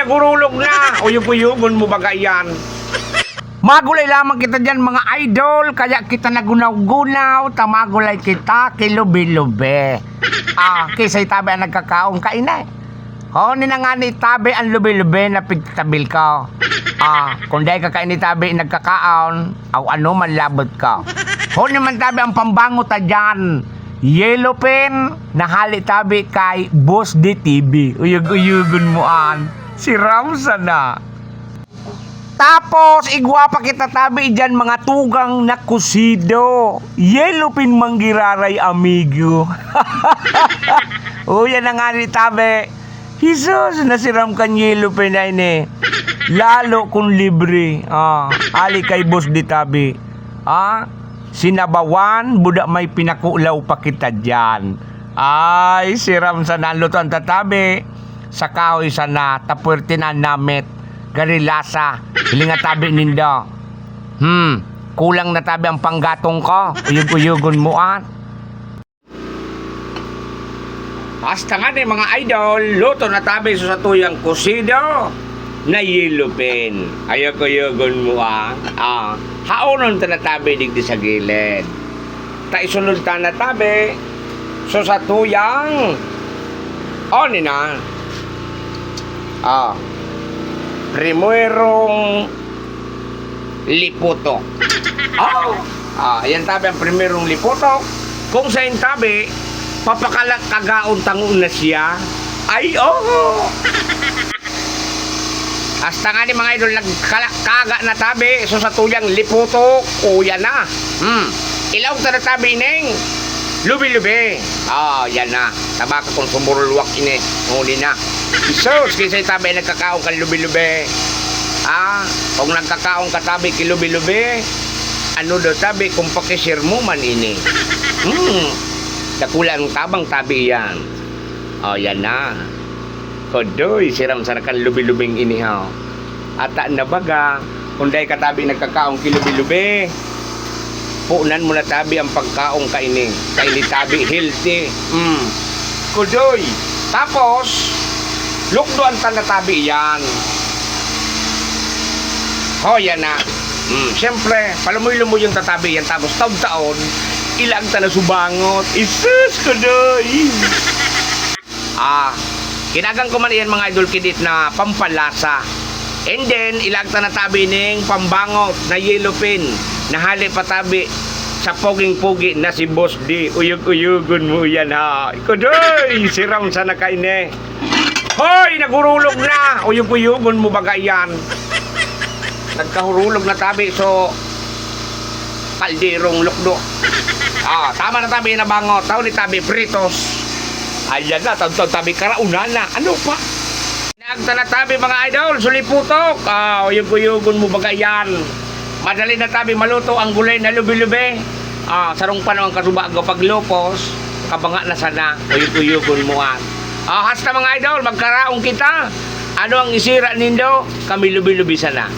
nagurulog na. Uyog-uyugon mo baga yan. Magulay lamang kita dyan mga idol, kaya kita nagunaw-gunaw, tamagulay kita, kilubi-lubi. Ah, kisay tabi ang nagkakaong kainay. Oh, ni na nga ni tabi ang lubi-lubi na pigtabil ko. Ah, kung dahil kakain ni tabi nagkakaon, aw ano man labot ko. Ho naman tabi ang pambango ta dyan. Yellow pen, nahali tabi kay Boss DTV. Uyug-uyugon mo an. Si Ramsa na. Tapos, igwapa kita tabi dyan mga tugang na kusido. Yellow pin manggiraray amigo. o, yan na nga ni tabi. Jesus, nasiram kan yellow pin na ini. Lalo kung libre. Ah, ali kay boss di tabi. Ah, sinabawan, budak may pinakulaw pa kita dyan. Ay, siram sa naluto ang tatabi. Sa kahoy sana, tapwerte na namit. Garilasa, hilinga tabi nindo. Hmm, kulang na tabi ang panggatong ko. Uyug-uyugon mo at. Hasta nga ni mga idol, luto na tabi sa tuyang kusido na yellow pen. Ayog-uyugon mo ah. Ah, haonon ta na tabi digdi sa gilid. Ta isunod ta na tabi sa tuyang oh ni. Ah, primerong liputok. Oh, ah, yan tabi ang primerong liputok. Kung sa yung tabi, papakalat kagaon tangon na siya. Ay, oh! Hasta nga ni mga idol nagkaga na tabi so sa tuyang liputok kuya na. Hmm. Ilaw ta na tabi ning. Lubi-lubi. Ah, yan na. Tabaka kung sumurulwak ini. Nguli na. Isos, kisay tabi nagkakaong kan lubi-lubi. Ah, kung nagkakaong katabi kilubi-lubi, ano daw tabi kung pakisir mo man ini. Hmm. Dakulang tabang tabi yan. Oh, yan na. Kodoy, siram sa kan lubi-lubing inihaw. Ata na baga, kung dahil katabi nagkakaong kilubi-lubi, puunan mo na tabi ang pagkaong kaini. Kaini tabi, healthy. Mm. Kodoy. Tapos, lukdoan ta na tabi yan. Oh, yan na. Mm, Siyempre, palumoy-lumoy yung tatabi yan. Tapos, taon-taon, ilang ta na subangot. Isus, kodoy. Ah, kinagang ko man iyan mga idol kidit na pampalasa. And then, ilagta na tabi ning pambangot na yellow pin. Nahali pa tabi sa poging-pogi na si Boss D. Uyog-uyugon mo yan ha. Ikudoy, siram sa nakaine. Hoy, nagurulog na. Uyog-uyugon mo baga yan. Nagkahurulog na tabi so kalderong lukdo. Ah, tama na tabi na bangot. Tao ni tabi pritos. Ayan na, tawag tabi karaunan na. Ano pa? Nagta na tabi mga idol, suliputok. Ah, uyug-uyugon mo baga yan. Madali na tabi maluto ang gulay na lubi-lubi. Ah, sarong panahon kasubago paglupos. Kabanga na sana, uyug-uyugon mo at. Ah, hasta mga idol, magkaraong kita. Ano ang isira nindo? Kami lubi-lubi sana.